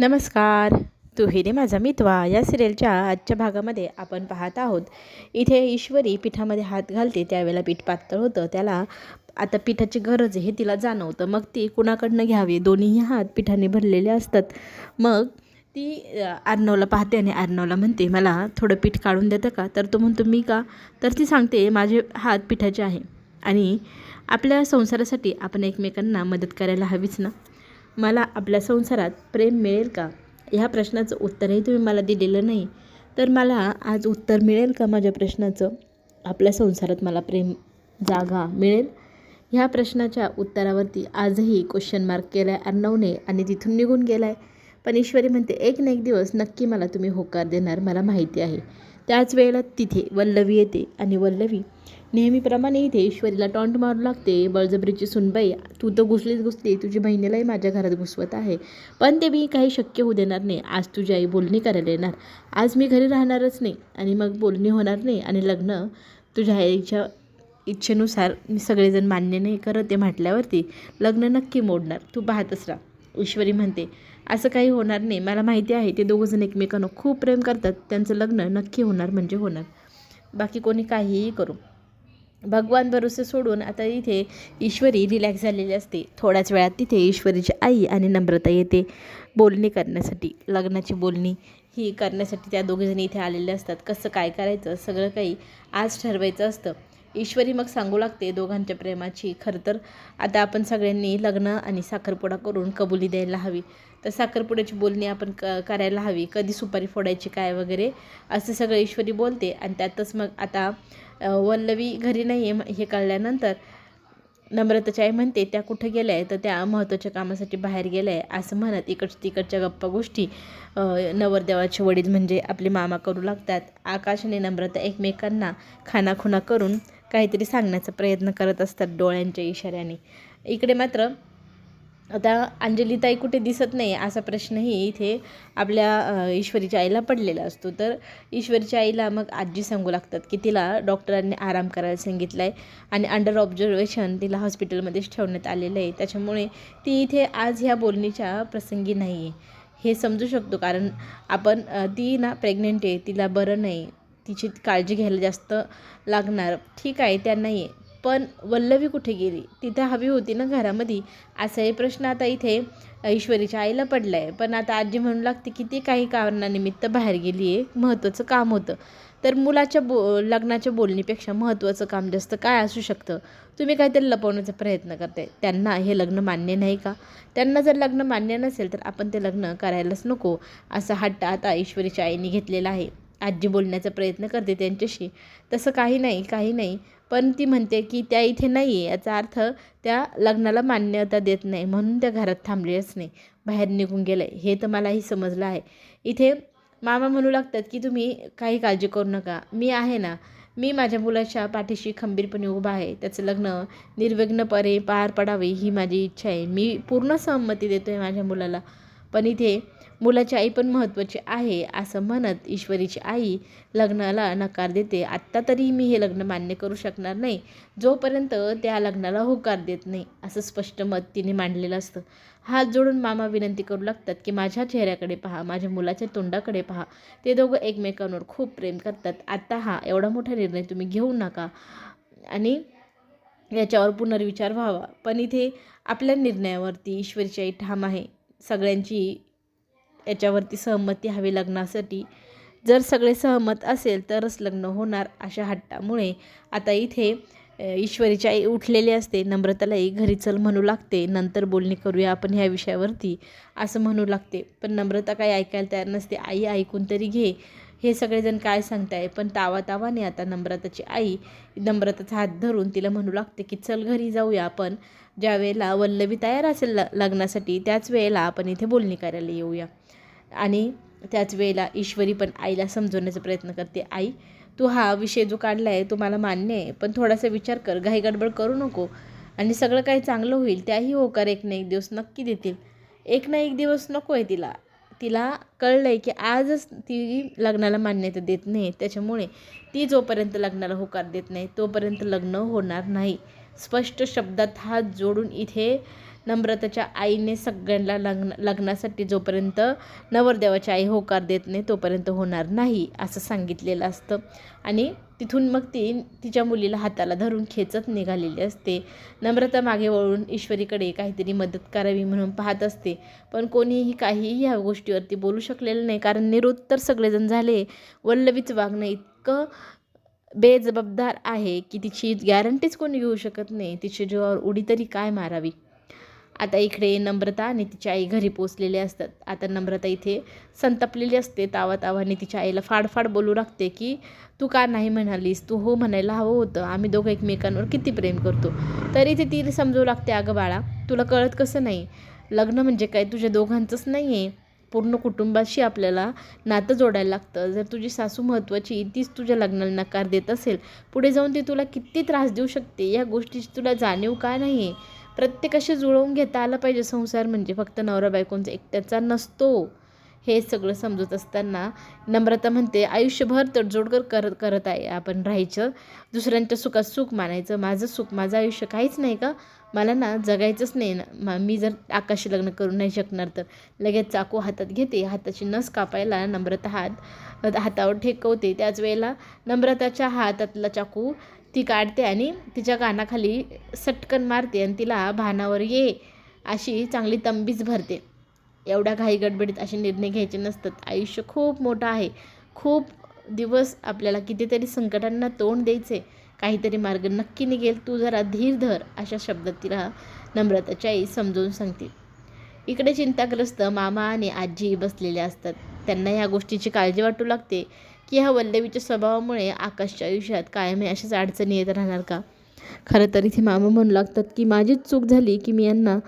नमस्कार. तू हिरे माझा मितवा या सिरियलच्या आजच्या भागामध्ये आपण पाहत आहोत. इथे ईश्वरी पिठामध्ये हात घालते त्यावेळेला पीठ पातळ होतं. त्याला आता पिठाची गरज आहे हे तिला जाणवतं. मग ती कुणाकडनं घ्यावी? दोन्हीही हात पिठाने भरलेले असतात. मग ती आर्नवला अर्णवला पाहते आणि अर्णवला म्हणते मला थोडं पीठ काढून देतं का? तर तो म्हणतो मी का? तर ती सांगते माझे हात पिठाचे आहे आणि आपल्या संसारासाठी आपण एकमेकांना मदत करायला हवीच ना? मला आपल्या संसारात प्रेम मिळेल का? ह्या प्रश्नाचं उत्तरही तुम्ही मला दिलेलं नाही. तर मला आज उत्तर मिळेल का माझ्या प्रश्नाचं? आपल्या संसारात मला प्रेम जागा मिळेल? ह्या प्रश्नाच्या उत्तरावरती आजही क्वेश्चन मार्क केला आहे अर्णवने आणि तिथून निघून गेला आहे पण ईश्वरी म्हणते एक ना एक दिवस नक्की मला तुम्ही होकार देणार मला माहिती आहे. त्याच वेळेला तिथे वल्लवी येते आणि वल्लवी नेहमीप्रमाणे इथे ईश्वरीला टॉन्ट मारू लागते बळजबरीची सुनबाई तू तर घुसलीच घुसली तुझी बहिणीलाही माझ्या घरात घुसवत आहे. पण ते मी काही शक्य होऊ देणार नाही आज तुझी आई बोलणी करायला येणार. आज मी घरी राहणारच नाही आणि मग बोलणी होणार नाही आणि लग्न तुझ्या आईच्या इच्छेनुसार मी सगळेजण मान्य नाही करत ते म्हटल्यावरती लग्न नक्की मोडणार. तू पाहतच राहा. ईश्वरी म्हणते असं काही होणार नाही. मला माहिती आहे ते दोघंजण एकमेकांना खूप प्रेम करतात. त्यांचं लग्न नक्की होणार म्हणजे होणार. बाकी कोणी काहीही करू. भगवान भरोसे सोडून आता इथे ईश्वरी रिलॅक्स झालेली असते. थोड्याच वेळात तिथे ईश्वरीची आई आणि नम्रता येते. बोलणी करण्यासाठी लग्नाची बोलणी ही करण्यासाठी त्या दोघीजणी इथे आलेल्या असतात. कसं काय करायचं सगळं काही आज ठरवायचं असतं. ईश्वरी मग सांगू लागते दोघांच्या प्रेमाची. खरं तर आता आपण सगळ्यांनी लग्न आणि साखरपुडा करून कबुली द्यायला हवी. तर साखरपुड्याची बोलणी आपण क करायला हवी. कधी सुपारी फोडायची काय वगैरे असं सगळं ईश्वरी बोलते. आणि त्यातच मग आता वल्लवी घरी नाही आहे हे कळल्यानंतर नम्रताची आई म्हणते त्या कुठं गेल्या? आहे तर त्या महत्त्वाच्या कामासाठी बाहेर गेल्या. आहे असं म्हणत इकडच्या तिकडच्या गप्पा गोष्टी नवरदेवाचे वडील म्हणजे आपले मामा करू लागतात. आकाश आणि नम्रता एकमेकांना खानाखुना करून काहीतरी सांगण्याचा प्रयत्न करत असतात डोळ्यांच्या इशाऱ्याने. इकडे मात्र आता अंजलीताई कुठे दिसत नाही असा प्रश्नही इथे आपल्या ईश्वरीच्या आईला पडलेला असतो. तर ईश्वरीच्या आईला मग आजी सांगू लागतात की तिला डॉक्टरांनी आराम करायला सांगितलं आहे आणि अंडर ऑब्झर्वेशन तिला हॉस्पिटलमध्येच ठेवण्यात आलेलं आहे त्याच्यामुळे ती इथे आज ह्या बोलणीच्या प्रसंगी नाही आहे हे समजू शकतो कारण आपण ती ना प्रेग्नेंट आहे तिला बरं नाही. तिची काळजी घ्यायला जास्त लागणार. ठीक आहे त्या नाही आहे पण वल्लवी कुठे गेली? तिथं हवी होती ना घरामध्ये? असाही प्रश्न आता इथे ईश्वरीच्या आईला पडला आहे पण आता आजी म्हणू लागते की ती काही कारणानिमित्त बाहेर गेली आहे. महत्त्वाचं काम होतं. तर मुलाच्या बो लग्नाच्या बोलणीपेक्षा महत्त्वाचं काम जास्त काय असू शकतं? तुम्ही काहीतरी लपवण्याचा प्रयत्न करताय. त्यांना हे लग्न मान्य नाही का? त्यांना जर लग्न मान्य नसेल तर आपण ते लग्न करायलाच नको असा हट्ट आता ईश्वरीच्या आईने घेतलेला आहे. आजी बोलण्याचा प्रयत्न करते त्यांच्याशी. तसं काही नाही काही नाही. पण ती म्हणते की त्या इथे नाही आहे याचा अर्थ त्या लग्नाला मान्यता देत नाही म्हणून त्या घरात थांबलेच नाही बाहेर निघून गेलं आहे हे तर मलाही समजलं आहे. इथे मामा म्हणू लागतात की तुम्ही काही काळजी करू नका. मी आहे ना मी माझ्या मुलाच्या पाठीशी खंबीरपणे उभा आहे. त्याचं लग्न निर्विघ्नपणे पार पडावे ही माझी इच्छा आहे. मी पूर्ण सहमती देतो आहे माझ्या मुलाला. पण इथे मुलाची आई पण महत्त्वाची आहे असं म्हणत ईश्वरीची आई लग्नाला नकार देते. आत्ता तरी मी हे लग्न मान्य करू शकणार नाही. जोपर्यंत त्या लग्नाला होकार देत नाही असं स्पष्ट मत तिने मांडलेलं असतं. हात जोडून मामा विनंती करू लागतात की माझ्या चेहऱ्याकडे पहा माझ्या मुलाच्या तोंडाकडे पहा. ते दोघं एकमेकांवर खूप प्रेम करतात. आत्ता हा एवढा मोठा निर्णय तुम्ही घेऊ नका. आणि याच्यावर पुनर्विचार व्हावा. पण इथे आपल्या निर्णयावरती ईश्वरीची आई ठाम आहे. सगळ्यांची याच्यावरती सहमती हवी लग्नासाठी. जर सगळे सहमत असेल तरच लग्न होणार अशा हट्टामुळे. आता इथे ईश्वरीची आई उठलेली असते. नम्रतालाही घरी चल म्हणू लागते. नंतर बोलणी करूया आपण ह्या विषयावरती असं म्हणू लागते. पण नम्रता काही ऐकायला तयार नसते. आई ऐकून तरी घे. हे सगळेजण काय सांगताय? पण तावा तावाने आता नम्रताची आई नम्रताचा हात धरून तिला म्हणू लागते की चल घरी जाऊया आपण. ज्या वेळेला वल्लवी तयार असेल ल लग्नासाठी त्याच वेळेला आपण इथे बोलणी करायला येऊया. आणि त्याच वेळेला ईश्वरी पण आईला समजवण्याचा प्रयत्न करते. आई तू हा विषय जो काढला आहे तो मला मान्य आहे पण थोडासा विचार कर घाई गडबड करू नको. आणि सगळं काही चांगलं होईल त्याही होकार एक ना एक दिवस नक्की देतील. एक ना एक दिवस नको आहे तिला. तिला कळलं आहे की आजच ती लग्नाला मान्यता देत नाही. त्याच्यामुळे ती जोपर्यंत लग्नाला होकार देत नाही तोपर्यंत लग्न होणार नाही. स्पष्ट शब्दात हात जोडून इथे नम्रताच्या आईने सगळ्यांना लग्न लग्नासाठी जोपर्यंत नवरदेवाची आई होकार देत नाही तोपर्यंत होणार नाही असं सांगितलेलं असतं. आणि तिथून मग ती तिच्या मुलीला हाताला धरून खेचत निघालेली असते. नम्रता मागे वळून ईश्वरीकडे काहीतरी मदत करावी म्हणून पाहत असते. पण कोणीही काहीही ह्या गोष्टीवरती बोलू शकलेलं नाही. कारण निरुत्तर सगळेजण झाले. वल्लवीचं वागणं इतकं बेजबाबदार आहे की तिची गॅरंटीच कोणी घेऊ शकत नाही. तिच्या जीवावर उडी तरी काय मारावी? आता इकडे नम्रता आणि तिची आई घरी पोचलेले असतात. आता नम्रता इथे संतापलेली असते तावा तावाने तिच्या आईला फाडफाड बोलू लागते की तू का नाही म्हणालीस? तू हो म्हणायला हवं होतं. आम्ही दोघं एकमेकांवर किती प्रेम करतो. तरी ते ती समजू लागते अगं बाळा तुला कळत कसं नाही? लग्न म्हणजे काय? तुझ्या दोघांचंच नाही आहे पूर्ण कुटुंबाशी आपल्याला नातं जोडायला लागतं. जर तुझी सासू महत्त्वाची तीच तुझ्या लग्नाला नकार देत असेल पुढे जाऊन ती तुला किती त्रास देऊ शकते? या गोष्टीची तुला जाणीव का नाही आहे प्रत्येकाशी जुळवून घेता आला पाहिजे संसार म्हणजे फक्त नवरा बायकोंचा एकट्याचा नसतो. हे सगळं समजत असताना नम्रता म्हणते आयुष्यभर तडजोड कर करत करत आहे आपण राहायचं. दुसऱ्यांच्या सुखात सुख मानायचं. माझं सुख माझं आयुष्य काहीच नाही का? मला ना जगायचंच नाही ना. मी जर आकाशी लग्न करू नाही शकणार तर लगेच चाकू हातात घेते. हाताची नस कापायला नम्रता हात हातावर ठेकवते. त्याच वेळेला नम्रताच्या हातातला चाकू ती काढते आणि तिच्या कानाखाली सटकन मारते आणि तिला भानावर ये अशी चांगली तंबीच भरते. एवढ्या घाई गडबडीत असे निर्णय घ्यायचे नसतात. आयुष्य खूप मोठं आहे. खूप दिवस आपल्याला कितीतरी संकटांना तोंड द्यायचे. काहीतरी मार्ग नक्की निघेल. तू जरा धीर धर अशा शब्दात तिला नम्रताची आई समजून सांगते. इकडे चिंताग्रस्त मामा आणि आजी बसलेले असतात. त्यांना ह्या गोष्टीची काळजी वाटू लागते. की ह्या वल्लवीच्या स्वभावामुळे आकाशच्या आयुष्यात कायम अशाच अडचणी येत राहणार का? खरं तर इथे मामा म्हणू लागतात की माझीच चूक झाली की मी यांना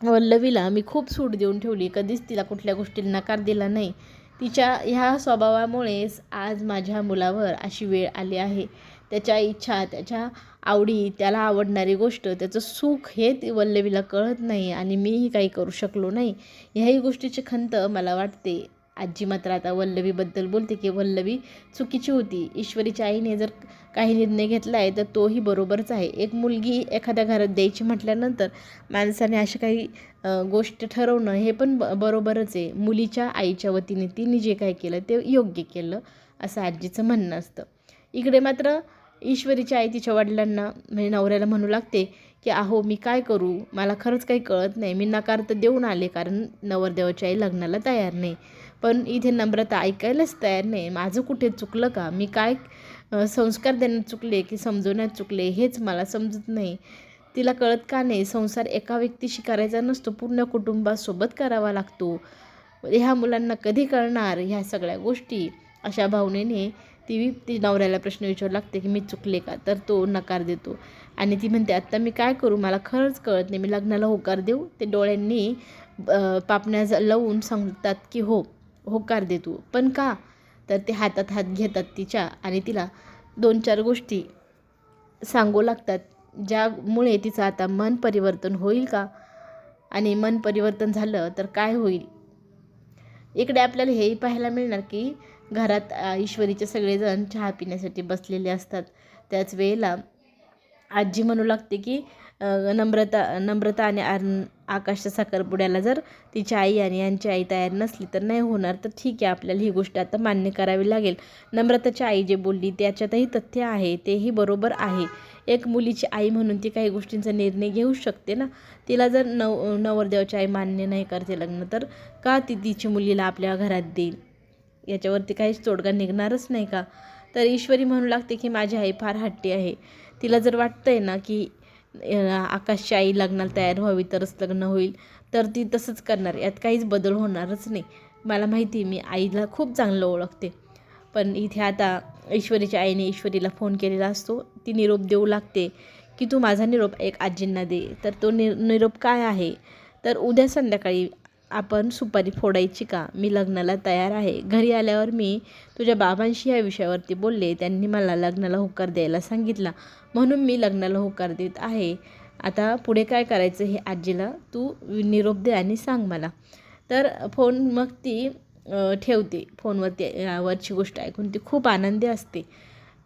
वल्लवीला मी खूप सूट देऊन ठेवली. कधीच तिला कुठल्या गोष्टीला नकार दिला नाही. तिच्या ह्या स्वभावामुळेच आज माझ्या मुलावर अशी वेळ आली आहे. त्याच्या इच्छा त्याच्या आवडी त्याला आवडणारी गोष्ट त्याचं सुख हे ती वल्लवीला कळत नाही आणि मीही काही करू शकलो नाही. ह्याही गोष्टीची खंत मला वाटते. आजी मात्र आता वल्लवीबद्दल बोलते की वल्लवी चुकीची होती. ईश्वरीच्या आईने जर काही निर्णय घेतला आहे तर तोही बरोबरच आहे. एक मुलगी एखाद्या घरात द्यायची म्हटल्यानंतर माणसाने अशा काही गोष्ट ठरवणं हे पण ब बरोबरच आहे. मुलीच्या आईच्या वतीने तिने जे काय केलं ते योग्य केलं असं आजीचं म्हणणं असतं. इकडे मात्र ईश्वरीची आई तिच्या वडिलांना म्हणजे नवऱ्याला म्हणू लागते की अहो मी काय करू? मला खरंच काही कळत नाही. मी नकार तर देऊन आले कारण नवरदेवाची आई लग्नाला तयार नाही. पण इथे नम्रता ऐकायलाच तयार नाही. माझं कुठे चुकलं का? मी काय संस्कार देण्यात चुकले की समजवण्यात चुकले हेच मला समजत नाही. तिला कळत का नाही? संसार एका व्यक्तीशी करायचा नसतो. पूर्ण कुटुंबासोबत करावा लागतो. ह्या मुलांना कधी कळणार? ह्या सगळ्या गोष्टी? अशा भावनेने ती ती नवऱ्याला प्रश्न विचारू लागते की मी चुकले का? तर तो नकार देतो. आणि ती म्हणते आत्ता मी काय करू? मला खरंच कळत नाही. मी लग्नाला होकार देऊ? ते डोळ्यांनी पापण्या लावून सांगतात की हो होकार देतो पण का? तर ते हातात हात घेतात तिच्या आणि तिला दोन चार गोष्टी सांगू लागतात ज्यामुळे तिचं आता मन परिवर्तन होईल का? आणि मन परिवर्तन झालं तर काय होईल? इकडे आपल्याला हेही पाहायला मिळणार की घरात ईश्वरीचे सगळेजण चहा पिण्यासाठी बसलेले असतात. त्याच वेळेला आजी म्हणू लागते की नम्रता नम्रता आणि आर आकाशच्या साखरपुड्याला जर तिची आई आणि यांची आई तयार नसली तर नाही होणार. तर ठीक आहे आपल्याला ही गोष्ट आता मान्य करावी लागेल. नम्रताची आई जे बोलली त्याच्यातही तथ्य आहे तेही बरोबर आहे. एक मुलीची आई म्हणून ती काही गोष्टींचा निर्णय घेऊ शकते ना? तिला जर नव नवरदेवाची आई मान्य नाही करते लग्न तर का ती तिची मुलीला आपल्या घरात देईल? याच्यावरती काहीच तोडगा निघणारच नाही का? तर ईश्वरी म्हणू लागते की माझी आई फार हट्टी आहे. तिला जर वाटतंय ना की आकाशची आई लग्नाला तयार व्हावी तरच लग्न होईल तर ती तसंच करणार. यात काहीच बदल होणारच नाही. मला माहिती मी आईला खूप चांगलं ओळखते. पण इथे आता ईश्वरीच्या आईने ईश्वरीला फोन केलेला असतो. ती निरोप देऊ लागते की तू माझा निरोप एक आजींना दे. तर तो नि निरोप काय आहे? तर उद्या संध्याकाळी आपण सुपारी फोडायची का? मी लग्नाला तयार आहे. घरी आल्यावर मी तुझ्या बाबांशी या विषयावरती बोलले. त्यांनी मला लग्नाला होकार द्यायला सांगितला. म्हणून मी लग्नाला होकार देत आहे. आता पुढे काय करायचं हे आजीला तू निरोप दे आणि सांग मला. तर फोन मग ती ठेवते. फोनवरती वरची गोष्ट ऐकून ती खूप आनंदी असते.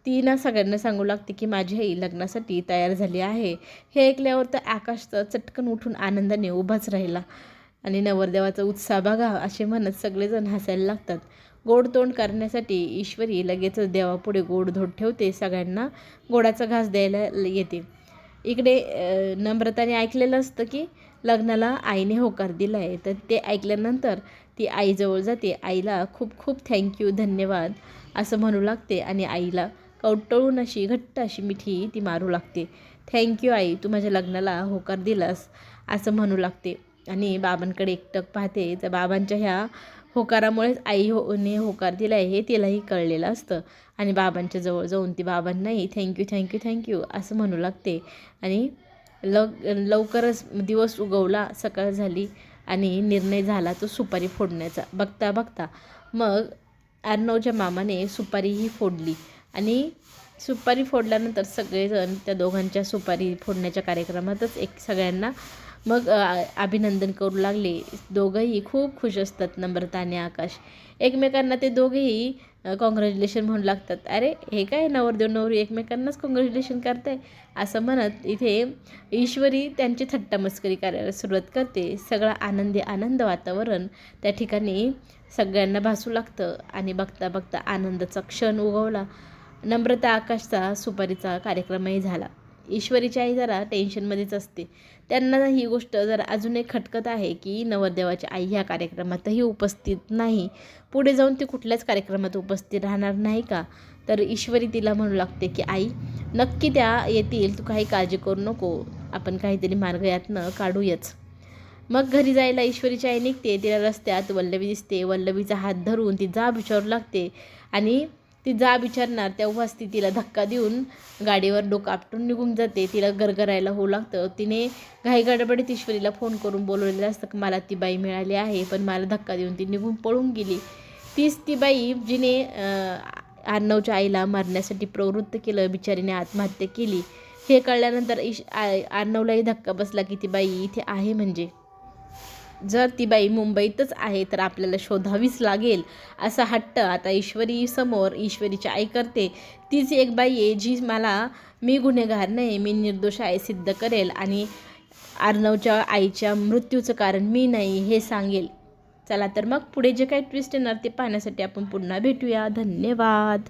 ती ना सगळ्यांना सांगू लागते की माझी आई लग्नासाठी तयार झाली आहे. हे ऐकल्यावर तर आकाश तर चटकन उठून आनंदाने उभाच राहिला. आणि नवरदेवाचा उत्साह बघा असे म्हणत सगळेजण हसायला लागतात. गोड तोंड करण्यासाठी ईश्वरी लगेचच देवापुढे गोड धोड ठेवते सगळ्यांना गोडाचा घास द्यायला ल- येते. इकडे नम्रताने ऐकलेलं असतं की लग्नाला आईने होकार दिला आहे तर ते ऐकल्यानंतर ती आईजवळ जाते. आईला खूप खूप थँक्यू धन्यवाद असं म्हणू लागते आणि आईला कवटळून अशी घट्ट अशी मिठी ती मारू लागते. थँक्यू आई तू माझ्या लग्नाला होकार दिलास असं म्हणू लागते. आणि बाबांकडे एकटक पाहते. तर बाबांच्या ह्या होकारामुळेच आई होने होकार दिला आहे हे तिलाही कळलेलं असतं. आणि बाबांच्या जवळ जाऊन ती बाबांनाही थँक्यू थँक्यू थँक्यू असं म्हणू लागते. आणि लव लवकरच दिवस उगवला सकाळ झाली आणि निर्णय झाला तो सुपारी फोडण्याचा. बघता बघता मग अर्णवच्या मामाने सुपारीही फोडली. आणि सुपारी फोडल्यानंतर सगळेजण त्या दोघांच्या सुपारी फोडण्याच्या कार्यक्रमातच एक सगळ्यांना मग अभिनंदन करू लागले. दोघंही खूप खुश असतात नम्रता आणि आकाश. एकमेकांना ते दोघेही कॉंग्रॅच्युलेशन म्हणू लागतात. अरे हे काय नवरदेव नवरी एकमेकांनाच कॉंग्रॅच्युलेशन करताय? असं म्हणत इथे ईश्वरी त्यांची थट्टा मस्करी करायला सुरुवात करते. सगळं आनंदी आनंद वातावरण त्या ठिकाणी सगळ्यांना भासू लागतं आणि बघता बघता आनंदाचा क्षण उगवला. नम्रता आकाशचा सुपारीचा कार्यक्रमही झाला. ईश्वरीची आई जरा टेन्शनमध्येच असते. त्यांना ही गोष्ट जरा अजून एक खटकत आहे की नवरदेवाची आई ह्या कार्यक्रमातही उपस्थित नाही. पुढे जाऊन ती कुठल्याच कार्यक्रमात उपस्थित राहणार नाही का? तर ईश्वरी तिला म्हणू लागते की आई नक्की त्या येतील. तू काही काळजी करू नको. आपण काहीतरी मार्ग यातनं काढूयाच. मग घरी जायला ईश्वरीची आई निघते. तिला रस्त्यात वल्लवी दिसते. वल्लवीचा हात धरून ती जाब विचारू लागते. आणि ती जाब विचारणार तेव्हाच ती तिला धक्का देऊन गाडीवर डोकं आपटून निघून जाते. तिला गरगरायला होऊ लागतं. तिने घाई गडबडीत ईश्वरीला फोन करून बोलवलेलं असतं की मला ती बाई मिळाली आहे पण मला धक्का देऊन ती निघून पळून गेली. तीच ती बाई जिने अर्णवच्या आईला मारण्यासाठी प्रवृत्त केलं बिचारीने आत्महत्या केली. हे कळल्यानंतर ईश आ- अर्णवलाही धक्का बसला की ती बाई इथे आहे म्हणजे. जर ती बाई मुंबईतच आहे तर आपल्याला शोधावीच लागेल असा हट्ट आता ईश्वरी समोर ईश्वरीची आई करते. तीच एक बाई आहे जी मला मी गुन्हेगार नाही मी निर्दोष आहे सिद्ध करेल आणि अर्णवच्या आईच्या मृत्यूचं कारण मी नाही हे सांगेल. चला तर मग पुढे जे काही ट्विस्ट येणार ते पाहण्यासाठी आपण पुन्हा भेटूया. धन्यवाद.